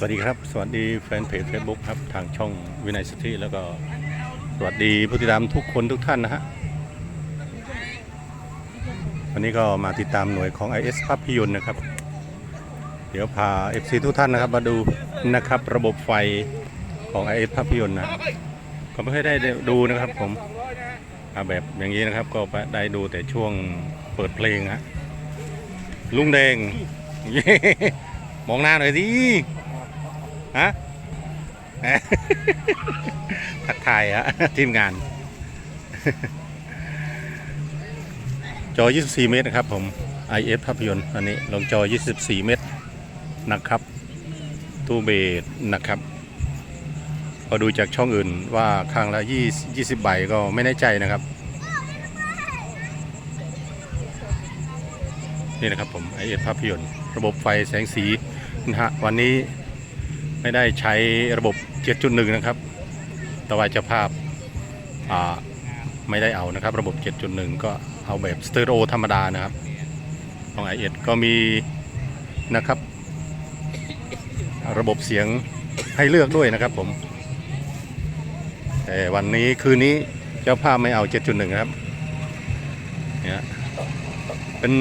สวัสดีครับ สวัสดีแฟนเพจ Facebook ครับ ทางช่องวินัยสถิแล้วก็สวัสดีผู้ติดตามทุกคนทุกท่านนะฮะ วันนี้ก็มาติดตามหน่วยของ IS ภาพยนตร์นะครับ เดี๋ยวพา FC ทุกท่านนะครับ มาดูนะครับระบบไฟของ IS ภาพยนตร์นะก็ไม่ค่อยได้ดูนะครับผมแบบอย่างนี้นะครับก็ได้ดูแต่ช่วงเปิดเพลงฮะลุงแดง มองหน้าหน่อยสิ ฮะทักทายฮะทีมงาน จอ 24 เมตรนะครับผม IF ภาพยนตร์อันนี้ลงจอ 24 เมตรนะครับ ตู้เบสนะครับพอดูจากช่องอื่นว่าข้างละ 20 20ใบก็ไม่แน่ใจนะครับ นี่นะครับผม IF ภาพยนตร์ ระบบไฟแสงสีนะฮะวันนี้ ไม่ได้ใช้ระบบ 7.1 นะครับ แต่ว่าเจ้าภาพาไม่ได้เอานะครับ ระบบ 7.1 ก็เอาแบบสเตอริโอธรรมดานะครับ ของ i อก็มีนะครับ ระบบเสียงให้เลือกด้วยนะครับผม แต่วันนี้คืนนี้เจ้าภาพไม่เอา 7.1 นะครับเนี่ยเป็น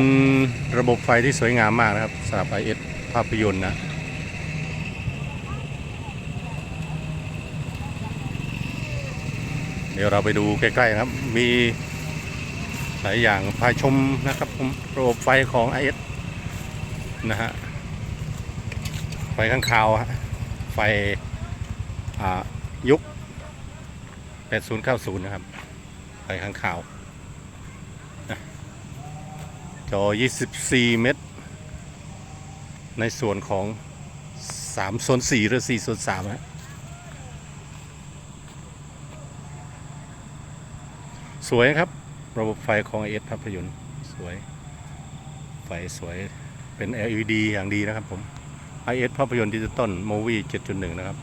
ระบบไฟที่สวยงามมากนะครับสำหรับ i อภาพยนตร์นะ เดี๋ยวเราไปดูใกล้ๆนะครับ มีหลายอย่างพาชมนะครับผมระบบไฟของ IS นะฮะไฟข้างคาวฮะไฟอ่ายุค 8090 นะครับ ไฟข้างคาวจอ 24 เมตร ในส่วนของ3โซน4หรือ4โซน3ฮะ สวยครับ ระบบไฟของ i อสภาพยนตร์สวย ไฟสวยเป็น LED อย่างดีนะครับผม i อภาพยนตร์ดิจิตอลโมวี่7.1 นะครับ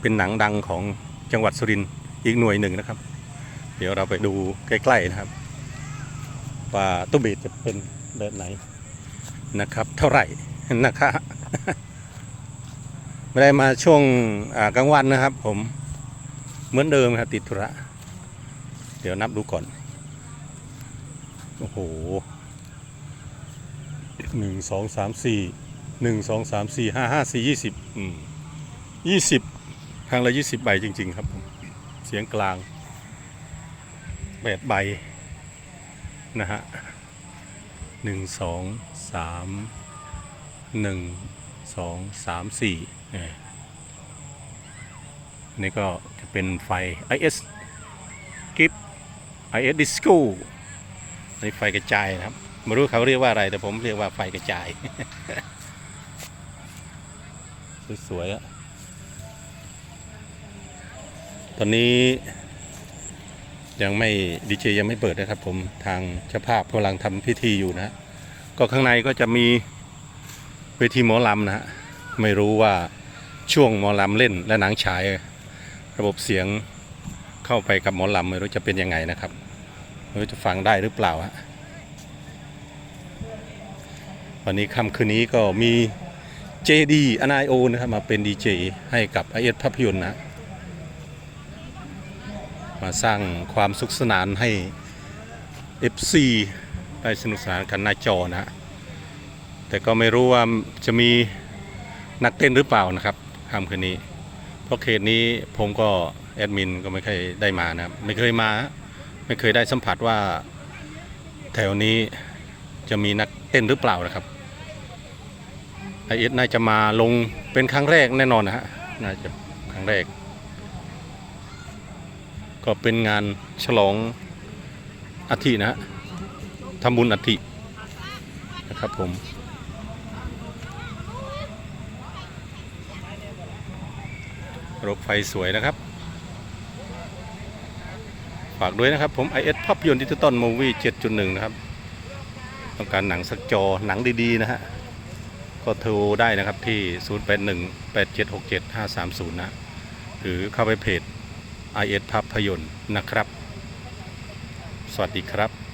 เป็นหนังดังของจังหวัดสุรินทร์อีกหน่วยหนึ่งนะครับ เดี๋ยวเราไปดูใกล้ๆนะครับ ว่าตู้เบสจะเป็นแบบไหนนะครับ เท่าไหร่นะครับไม่ได้มาช่วงกลางวันนะครับผม เหมือนเดิมครับติดธุระ เดี๋ยวนับดูก่อน โอ้โหหนึ่งสองสามสี่หนึ่งสองสามสี่ห้าห้าสี่ยี่สิบอืมยี่สิบครั้งละยี่สิบใบจริง ๆ ครับ เสียงกลางแปดใบนะฮะหนึ่งสองสามหนึ่งสองสามสี่เนี่ย นี่ก็จะเป็นไฟ IS กิฟ IS Disco ในไฟกระจายนะครับ ไม่รู้เขาเรียกว่าอะไรแต่ผมเรียกว่าไฟกระจาย สวยๆอะตอนนี้ยังไม่ดีเจยังไม่เปิดนะครับผมทางเจ้าภาพกำลังทำพิธีอยู่นะฮะก็ข้างในก็จะมีเวทีหมอลำนะฮะไม่รู้ว่าช่วงหมอลำเล่นและหนังฉาย ระบบเสียงเข้าไปกับหมอลำไม่รู้จะเป็นยังไงนะครับไม่รู้จะฟังได้หรือเปล่าฮะวันนี้ค่ำคืนนี้ก็มี JD อน o นะครับมาเป็นดีเจให้กับไอเอสภาพยนตร์นะมาสร้างความสุขสนานให้ FC ได้สนุกสนานกันหน้าจอนะแต่ก็ไม่รู้ว่าจะมีนักเต้นหรือเปล่านะครับค่ำคืนนี้ เพราะเขตนี้ผมก็แอดมินก็ไม่เคยได้มานะครับ ไม่เคยมา ไม่เคยได้สัมผัสว่า แถวนี้จะมีนักเต้นหรือเปล่านะครับไอเอสน่าจะมาลงเป็นครั้งแรกแน่นอนนะฮะน่าจะครั้งแรก ก็เป็นงานฉลองอาทินะฮะทำบุญอาทินะครับผม รถไฟสวยนะครับ ฝากด้วยนะครับผม IS ภาพยนตร์ดิจิตอลมูวี่7.1 นะครับ ต้องการหนังสักจอหนังดีๆ นะฮะ ก็โทรได้นะครับที่ 0818767530 นะ หรือเข้าไปเพจ IS ภาพยนตร์นะครับ สวัสดีครับ